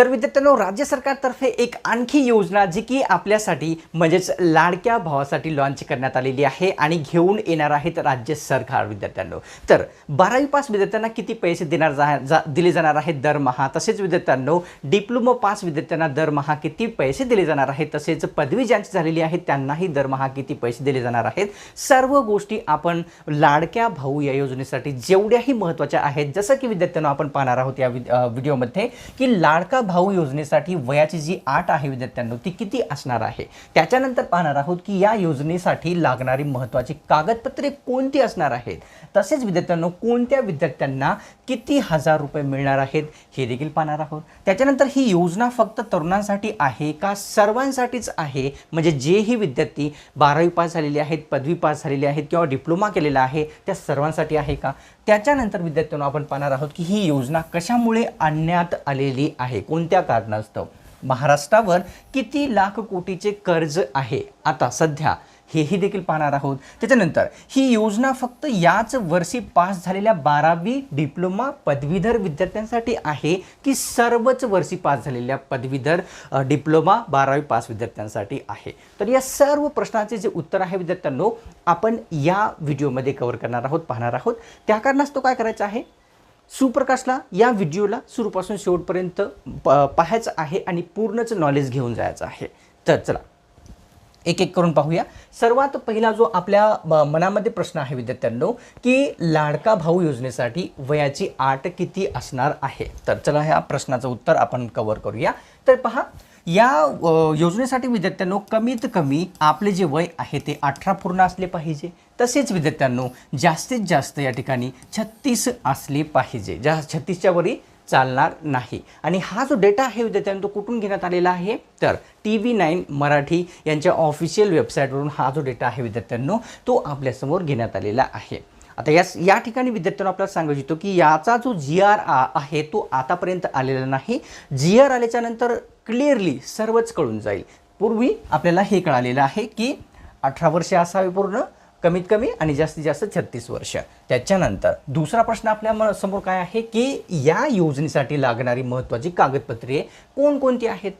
तर विद्यार्थ्यांनो राज्य सरकारतर्फे एक आणखी योजना जी की आपल्यासाठी म्हणजेच लाडक्या भावासाठी लॉन्च करण्यात आलेली आहे आणि घेऊन येणार आहेत राज्य सरकार विद्यार्थ्यांनो. तर बारावी पास विद्यार्थ्यांना किती पैसे देणार जा, जा दिले जाणार आहेत दरमहा तसेच विद्यार्थ्यांनो डिप्लोमा पास विद्यार्थ्यांना दरमहा किती पैसे दिले जाणार आहेत? तसेच पदवी ज्यांची झालेली आहे त्यांनाही दरमहा किती पैसे दिले जाणार आहेत? सर्व गोष्टी आपण लाडक्या भाऊ या योजनेसाठी जेवढ्याही महत्त्वाच्या आहेत जसं की विद्यार्थ्यांनो आपण पाहणार आहोत या व्हिडिओमध्ये की लाडका भाऊ योजनेसाठी वयाची जी आट आहे विद्यार्थ्यांनो ती किती असणार आहे? त्याच्यानंतर पाहणार आहोत की या योजनेसाठी लागणारी महत्त्वाची कागदपत्रे कोणती असणार आहेत? तसेच विद्यार्थ्यांनो कोणत्या विद्यार्थ्यांना किती हजार रुपये मिळणार आहेत हे देखील पाहणार आहोत. त्याच्यानंतर ही योजना फक्त तरुणांसाठी आहे का सर्वांसाठीच आहे? म्हणजे जेही विद्यार्थी बारावी पास झालेले आहेत पदवी पास झालेले आहेत किंवा डिप्लोमा केलेला आहे त्या सर्वांसाठी आहे का? त्याच्यानंतर विद्यार्थ्यांनो आपण पाहणार आहोत की ही योजना कशामुळे आणण्यात आलेली आहे? कोण कोणत्या कारणास्तव? महाराष्ट्रावर किती लाख कोटीचे कर्ज आहे? आता सध्या हेही देखील पाहणार आहोत. त्याच्यानंतर ही योजना फक्त याच वर्षी पास झालेल्या बारावी डिप्लोमा पदवीधर विद्यार्थ्यांसाठी आहे की सर्वच वर्षी पास झालेल्या पदवीधर डिप्लोमा बारावी पास विद्यार्थ्यांसाठी आहे? तर या सर्व प्रश्नाचे जे उत्तर आहे विद्यार्थ्यांनो आपण या व्हिडिओमध्ये कव्हर करणार आहोत पाहणार आहोत. त्या कारणास्तव काय करायचं आहे? सुप्रकाशला या व्हिडिओला सुरूपासून शेवटपर्यंत प पाहायचं आहे आणि पूर्णच नॉलेज घेऊन जायचं आहे. तर चला एक एक करून पाहूया. सर्वात पहिला जो आपल्या म- मनामध्ये प्रश्न आहे विद्यार्थ्यांनो की लाडका भाऊ योजनेसाठी वयाची आट किती असणार आहे? तर चला ह्या प्रश्नाचं उत्तर आपण कव्हर करूया. तर पहा या योजनेसाठी विद्यार्थ्यांनो कमीत कमी आपले जे वय आहे ते अठरा पूर्ण असले पाहिजे. तसेच विद्यार्थ्यांनो जास्तीत जास्त या ठिकाणी छत्तीस असले पाहिजे. ज्या छत्तीसच्या वरी चालणार नाही. आणि हा जो डेटा आहे विद्यार्थ्यांनो तो कुठून घेण्यात आलेला आहे? तर टी व्ही नाईन मराठी यांच्या ऑफिशियल वेबसाईटवरून हा जो डेटा आहे विद्यार्थ्यांनो तो आपल्यासमोर घेण्यात आलेला आहे. आता यास या ठिकाणी विद्यार्थ्यांना आपल्याला सांगू इच्छितो की याचा जो जी आर आ आहे तो आतापर्यंत आलेला नाही. जी आर आल्याच्यानंतर क्लिअरली सर्वच कळून जाईल. पूर्वी आपल्याला हे कळालेलं आहे की अठरा वर्षे असावे पूर्ण कमीत कमी आणि जास्तीत जास्त छत्तीस वर्ष. त्याच्यानंतर दुसरा प्रश्न आपल्या म- समोर काय आहे की या योजनेसाठी लागणारी महत्त्वाची कागदपत्रे कोणकोणती आहेत?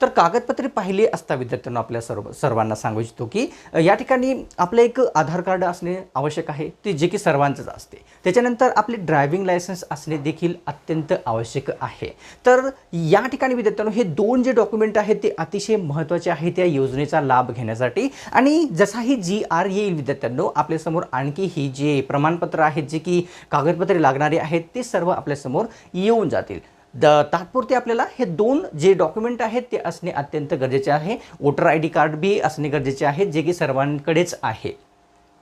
तर कागदपत्रे पाहिली असता विद्यार्थ्यांना आपल्या सर्व सर्वांना सांगू इच्छितो की या ठिकाणी आपलं एक आधार कार्ड असणे आवश्यक आहे ते जे की सर्वांचंच असते. त्याच्यानंतर आपले ड्रायव्हिंग लायसन्स असणे देखील अत्यंत आवश्यक आहे. तर या ठिकाणी विद्यार्थ्यांनो हे दोन जे डॉक्युमेंट आहेत ते अतिशय महत्त्वाचे आहेत त्या योजनेचा लाभ घेण्यासाठी. आणि जसाही जी आर येईल विद्यार्थ्यांनो आपल्यासमोर आणखी ही जे प्रमाणपत्र आहेत जे की कागदपत्रे लागणारे आहेत ते सर्व आपल्यासमोर येऊन जातील. द तात्पुरते आपल्याला हे दोन जे डॉक्युमेंट आहेत ते असणे अत्यंत गरजेचे आहे. वोटर आय डी कार्ड बी असणे गरजेचे आहे जे की सर्वांकडेच आहे.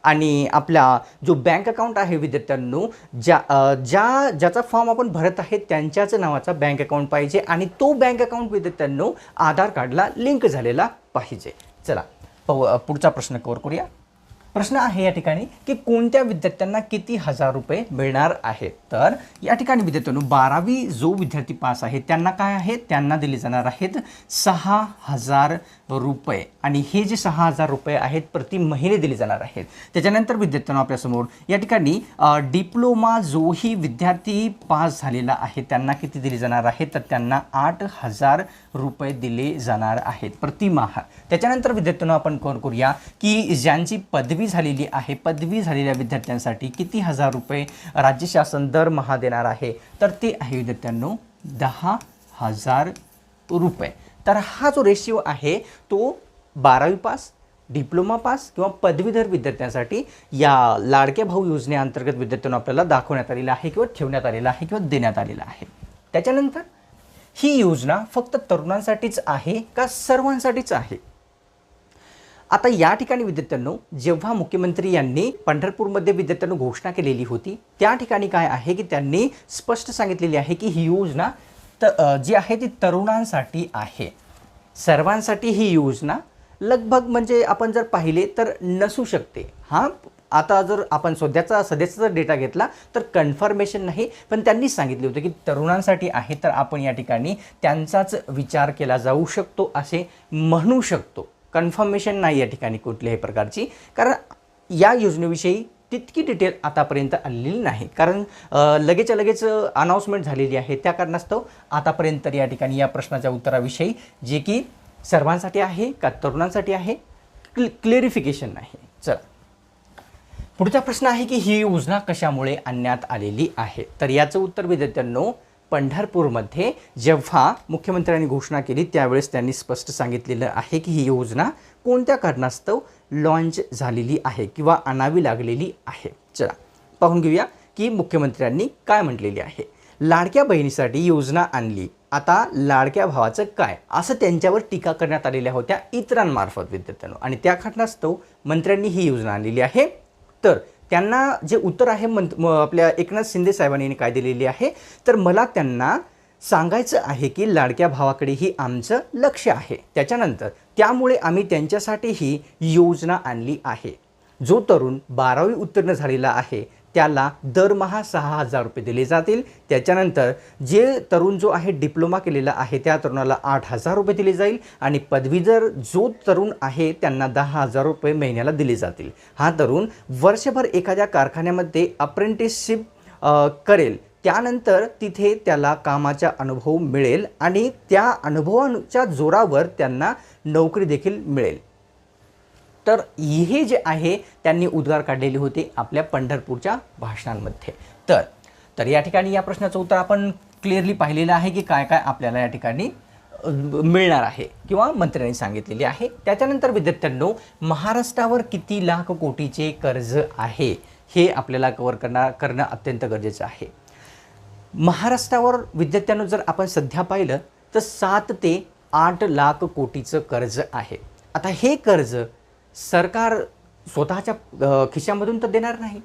आणि आपला जो बँक अकाउंट आहे विद्यार्थ्यांनो ज्या ज्या ज्याचा फॉर्म आपण भरत आहे त्यांच्याच नावाचा बँक अकाउंट पाहिजे आणि तो बँक अकाउंट विद्यार्थ्यांनो आधार कार्डला लिंक झालेला पाहिजे. चला पाहू पुढचा प्रश्न कवर करूया. प्रश्न आहे या ठिकाणी की कोणत्या विद्यार्थ्यांना किती हजार रुपये मिळणार आहेत? तर या ठिकाणी विद्यार्थ्यांनो बारावी जो विद्यार्थी पास आहे त्यांना काय आहे? त्यांना दिले जाणार आहेत सहा हजार रुपये. आणि हे जे सहा हजार रुपये आहेत प्रति महिने दिले जाणार आहेत. त्याच्यानंतर विद्यार्थ्यांना आपल्यासमोर या ठिकाणी डिप्लोमा जोही विद्यार्थी पास झालेला आहे त्यांना किती दिले जाणार आहेत? तर त्यांना आठ हजार रुपये दिले जाणार आहेत. प्रतिमाह त्याच्यानंतर विद्यार्थ्यांना आपण कोण करूया की ज्यांची पदवी झालेली आहे पदवी झालेल्या विद्यार्थ्यांसाठी किती हजार रुपये राज्य शासन दरमहा देणार आहे? तर ते आहे विद्यार्थ्यांनो दहा हजार रुपये. तर हा जो रेशिओ आहे तो बारावी पास डिप्लोमा पास किंवा पदवीधर विद्यार्थ्यांसाठी या लाडक्या भाऊ योजनेअंतर्गत विद्यार्थ्यांना आपल्याला दाखवण्यात आलेला आहे किंवा ठेवण्यात आलेला आहे किंवा देण्यात आलेला आहे. त्याच्यानंतर ही योजना फक्त तरुणांसाठीच आहे का सर्वांसाठीच आहे? आता या ठिकाणी विद्यार्थ्यांनो जेव्हा मुख्यमंत्री यांनी पंढरपूरमध्ये विद्यार्थ्यांनो घोषणा केलेली होती त्या ठिकाणी काय आहे की त्यांनी स्पष्ट सांगितलेली आहे की ही योजना त जी आहे ती तरुणांसाठी आहे. सर्वांसाठी ही योजना लगभग म्हणजे आपण जर पाहिले तर नसू शकते. हां आता जर आपण सध्याचा सध्याचा जर डेटा घेतला तर कन्फर्मेशन नाही. पण त्यांनी सांगितले होते की तरुणांसाठी आहे तर आपण या ठिकाणी त्यांचाच विचार केला जाऊ शकतो असे म्हणू शकतो. कन्फर्मेशन नाही या ठिकाणी कुठल्याही प्रकारची. कारण या योजनेविषयी तितकी डिटेल आतापर्यंत आलेली नाही. कारण अ, लगेचच्या लगेच अनाऊन्समेंट झालेली आहे. त्या कारणास्तव आतापर्यंत तर या ठिकाणी या प्रश्नाच्या उत्तराविषयी जे की सर्वांसाठी आहे का तरुणांसाठी आहे क्ल क्लेरिफिकेशन नाही. चला. पुढचा प्रश्न आहे की ही योजना कशामुळे आणण्यात आलेली आहे? तर याचं उत्तर विद्यार्थ्यांनो पंढरपूरमध्ये जेव्हा मुख्यमंत्र्यांनी घोषणा केली त्यावेळेस त्यांनी स्पष्ट सांगितलेलं आहे की ही योजना कोणत्या कारणास्तव लॉन्च झालेली आहे किंवा आणावी लागलेली आहे? चला पाहून घेऊया की मुख्यमंत्र्यांनी काय म्हटलेले आहे. लाडक्या बहिणीसाठी योजना आणली. आता लाडक्या भावाचं काय? असं त्यांच्यावर टीका करण्यात आलेल्या होत्या इतरांमार्फत विद्यार्थ्यांनो. आणि त्या कारणास्तव मंत्र्यांनी ही योजना आणलेली आहे. तर त्यांना जे उत्तर आहे मंत आपल्या एकनाथ शिंदे साहेबांनी काय दिलेली आहे तर मला त्यांना सांगायचं आहे की लाडक्या भावाकडेही आमचं लक्ष आहे. त्याच्यानंतर त्यामुळे आम्ही त्यांच्यासाठी ही योजना आणली आहे. जो तरुण बारावी उत्तीर्ण झालेला आहे त्याला दरमहा सहा हजार रुपये दिले जातील. त्याच्यानंतर जे तरुण जो आहे डिप्लोमा केलेला आहे त्या तरुणाला आठ हजार रुपये दिले जाईल आणि पदवीधर जो तरुण आहे त्यांना दहा हजार रुपये महिन्याला दिले जातील. हा तरुण वर्षभर एखाद्या कारखान्यामध्ये अप्रेंटिसशिप करेल. त्यानंतर तिथे त्याला कामाचा अनुभव मिळेल आणि त्या अनुभवाच्या जोरावर त्यांना नोकरी देखील मिळेल. तर हे जे आहे त्यांनी उद्गार काढलेले होते आपल्या पंढरपूरच्या भाषणांमध्ये. तर तर या ठिकाणी या प्रश्नाचं उत्तर आपण क्लिअरली पाहिलेलं आहे की काय काय आपल्याला या ठिकाणी मिळणार आहे किंवा मंत्र्यांनी सांगितलेले आहे. त्याच्यानंतर विद्यार्थ्यांनो महाराष्ट्रावर किती लाख कोटीचे कर्ज आहे हे आपल्याला कवर करणार करणं अत्यंत गरजेचं आहे. महाराष्ट्रावर विद्यार्थ्यांनो जर आपण सध्या पाहिलं तर सात ते आठ लाख कोटीचं कर्ज आहे. आता हे कर्ज सरकार स्वतःच्या खिशामधून तर देणार नाही.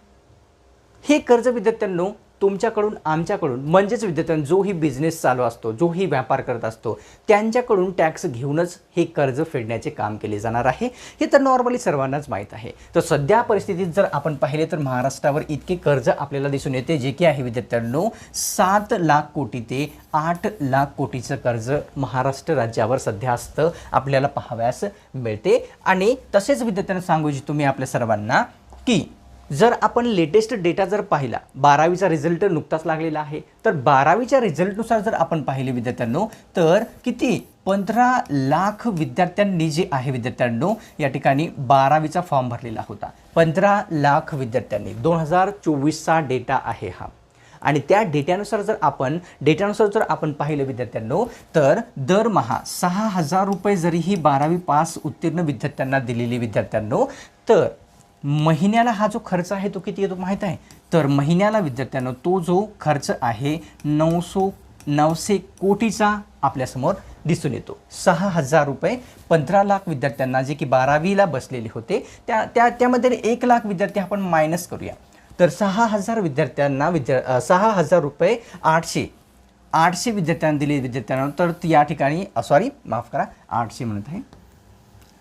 हे कर्ज विद्यार्थ्यांनो तुमच्याकडून आमच्याकडून म्हणजेच विद्यार्थ्यांनो जोही बिझनेस चालू असतो जोही व्यापार करत असतो त्यांच्याकडून टॅक्स घेऊनच हे कर्ज फेडण्याचे काम केले जाणार आहे. हे तर नॉर्मली सर्वांनाच माहीत आहे. तर सध्या परिस्थितीत जर आपण पाहिले तर महाराष्ट्रावर इतके कर्ज आपल्याला दिसून येते जे की आहे विद्यार्थ्यांनो सात लाख कोटी ते आठ लाख कोटीचं कर्ज महाराष्ट्र राज्यावर सध्या असतं आपल्याला पाहाव्यास मिळते. आणि तसेच विद्यार्थ्यांना सांगू इच्छितो मी आपल्या सर्वांना की जर आपण लेटेस्ट डेटा जर पाहिला बारावीचा रिझल्ट नुकताच लागलेला आहे तर बारावीच्या रिझल्टनुसार जर आपण पाहिले विद्यार्थ्यांनो तर किती? पंधरा लाख विद्यार्थ्यांनी जे आहे विद्यार्थ्यांनो या ठिकाणी बारावीचा फॉर्म भरलेला होता. पंधरा लाख विद्यार्थ्यांनी दोन हजार चोवीसचा डेटा आहे हा. आणि त्या डेट्यानुसार जर आपण डेट्यानुसार जर आपण पाहिलं विद्यार्थ्यांनो तर दरमहा सहा हजार रुपये जरी ही बारावी पास उत्तीर्ण विद्यार्थ्यांना दिलेली विद्यार्थ्यांनो तर महिन्याला हा जो खर्च आहे तो किती येतो माहीत आहे? तर महिन्याला विद्यार्थ्यांनो तो जो खर्च आहे नऊसो नऊशे कोटीचा आपल्यासमोर दिसून येतो. सहा हजार रुपये पंधरा लाख विद्यार्थ्यांना जे की बारावीला बसलेले होते त्या त्या त्यामध्ये एक लाख विद्यार्थी आपण मायनस करूया. तर सहा हजार विद्यार्थ्यांना विद्या सहा हजार रुपये आठशे आठशे विद्यार्थ्यांना दिले विद्यार्थ्यांना. तर या ठिकाणी सॉरी माफ करा आठशे म्हणत आहे.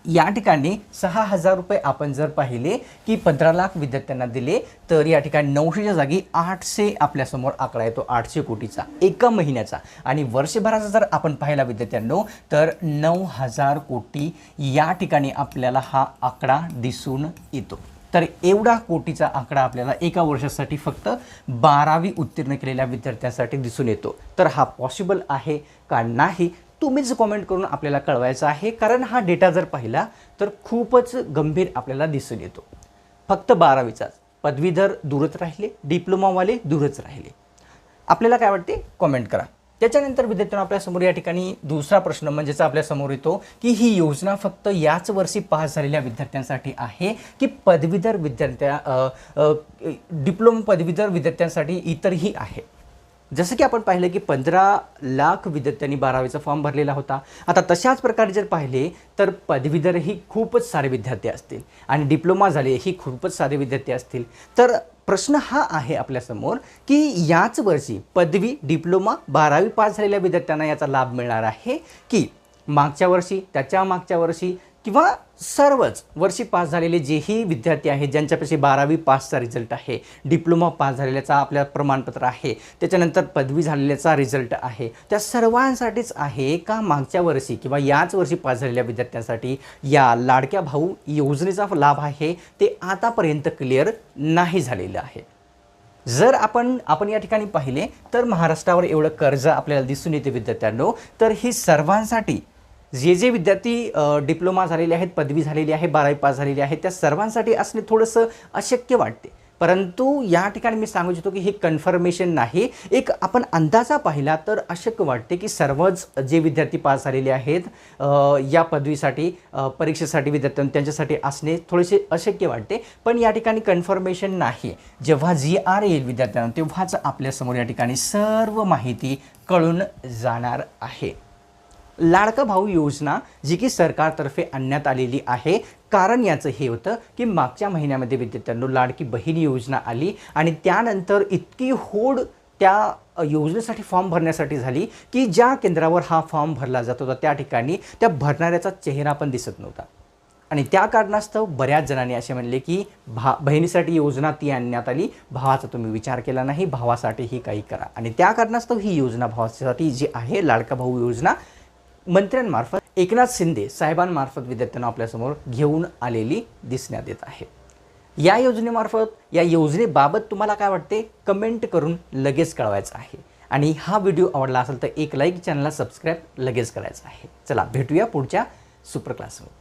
या ठिकाणी सहा हजार रुपये आपण जर पाहिले की पंधरा लाख विद्यार्थ्यांना दिले तर या ठिकाणी नऊशेच्या जागी आठशे आपल्यासमोर आकडा येतो आठशे कोटीचा एका महिन्याचा. आणि वर्षभराचा जर आपण पाहिला विद्यार्थ्यांनो तर नऊ हजार कोटी या ठिकाणी आपल्याला हा आकडा दिसून येतो. तर एवढा कोटीचा आकडा आपल्याला एका वर्षासाठी फक्त बारावी उत्तीर्ण केलेल्या विद्यार्थ्यांसाठी दिसून येतो. तर हा पॉसिबल आहे का नाही? तुम्हीच कॉमेंट करून आपल्याला कळवायचं आहे. कारण हा डेटा जर पाहिला तर खूपच गंभीर आपल्याला दिसून येतो. फक्त बारावीचाच पदवीधर दूरच राहिले डिप्लोमावाले दूरच राहिले. आपल्याला काय वाटते? कॉमेंट करा. त्याच्यानंतर विद्यार्थ्यांना आपल्यासमोर या ठिकाणी दुसरा प्रश्न म्हणजेच आपल्यासमोर येतो की ही योजना फक्त याच वर्षी पास झालेल्या विद्यार्थ्यांसाठी आहे की पदवीधर विद्यार्थ्या डिप्लोमा पदवीधर विद्यार्थ्यांसाठी इतरही आहे? जसं की आपण पाहिलं की पंधरा लाख विद्यार्थ्यांनी बारावीचा फॉर्म भरलेला होता. आता तशाच प्रकारे जर पाहिले तर पदवीधरही खूपच सारे विद्यार्थी असतील आणि डिप्लोमा झाले ही खूपच सारे विद्यार्थी असतील. तर प्रश्न हा आहे आपल्यासमोर की याच वर्षी पदवी डिप्लोमा बारावी पास झालेल्या विद्यार्थ्यांना याचा लाभ मिळणार आहे की मागच्या वर्षी त्याच्या मागच्या वर्षी किंवा सर्वच वर्षी पास झालेले जेही विद्यार्थी आहेत ज्यांच्यापाशी बारावी पासचा रिझल्ट आहे डिप्लोमा पास झालेल्याचा आपल्या प्रमाणपत्र आहे त्याच्यानंतर पदवी झालेल्याचा रिझल्ट आहे त्या सर्वांसाठीच आहे का मागच्या वर्षी किंवा याच वर्षी पास झालेल्या विद्यार्थ्यांसाठी या लाडक्या भाऊ योजनेचा लाभ आहे ते आतापर्यंत क्लिअर नाही झालेलं आहे? जर आपण आपण या ठिकाणी पाहिले तर महाराष्ट्रावर एवढं कर्ज आपल्याला दिसून येते विद्यार्थ्यांनो तर ही सर्वांसाठी जे जे विद्यार्थी डिप्लोमा झालेले आहेत पदवी झालेली आहे बारावी पास झालेली आहे त्या सर्वांसाठी असणे थोडंसं अशक्य वाटते. परंतु या ठिकाणी मी सांगू इच्छितो की हे कन्फर्मेशन नाही. एक आपण अंदाजा पाहिला तर अशक्य वाटते की सर्वच जे विद्यार्थी पास झालेले आहेत या पदवीसाठी परीक्षेसाठी विद्यार्थ्यां त्यांच्यासाठी असणे थोडेसे अशक्य वाटते. पण या ठिकाणी कन्फर्मेशन नाही. जेव्हा जी आर येईल विद्यार्थ्यांना तेव्हाच आपल्यासमोर या ठिकाणी सर्व माहिती कळून जाणार आहे. लाडका भाऊ योजना जी की सरकारतर्फे आणण्यात आलेली आहे. कारण याचं हे होतं की मागच्या महिन्यामध्ये विद्यार्थ्यांनो लाडकी बहीण योजना आली आणि त्यानंतर इतकी होड त्या योजनेसाठी फॉर्म भरण्यासाठी झाली की ज्या केंद्रावर हा फॉर्म भरला जात होता त्या ठिकाणी त्या भरणाऱ्याचा चेहरा पण दिसत नव्हता. आणि त्या कारणास्तव बऱ्याच जणांनी असे म्हणले की भा बहिणीसाठी योजना ती आणण्यात आली भावाचा तुम्ही विचार केला नाही भावासाठीही काही करा. आणि त्या कारणास्तव ही योजना भावासाठी जी आहे लाडका भाऊ योजना मंत्र्यांमार्फत एकनाथ शिंदे साहेबांमार्फत विद्यार्थ्यांना आपल्यासमोर घेऊन आलेली दिसण्यात येत आहे. या योजनेमार्फत या योजनेबाबत तुम्हाला काय वाटते? कमेंट करून लगेच कळवायचं आहे. आणि हा व्हिडिओ आवडला असेल तर एक लाईक चॅनलला सबस्क्राईब लगेच करायचं आहे. चला भेटूया पुढच्या सुपर क्लासवर.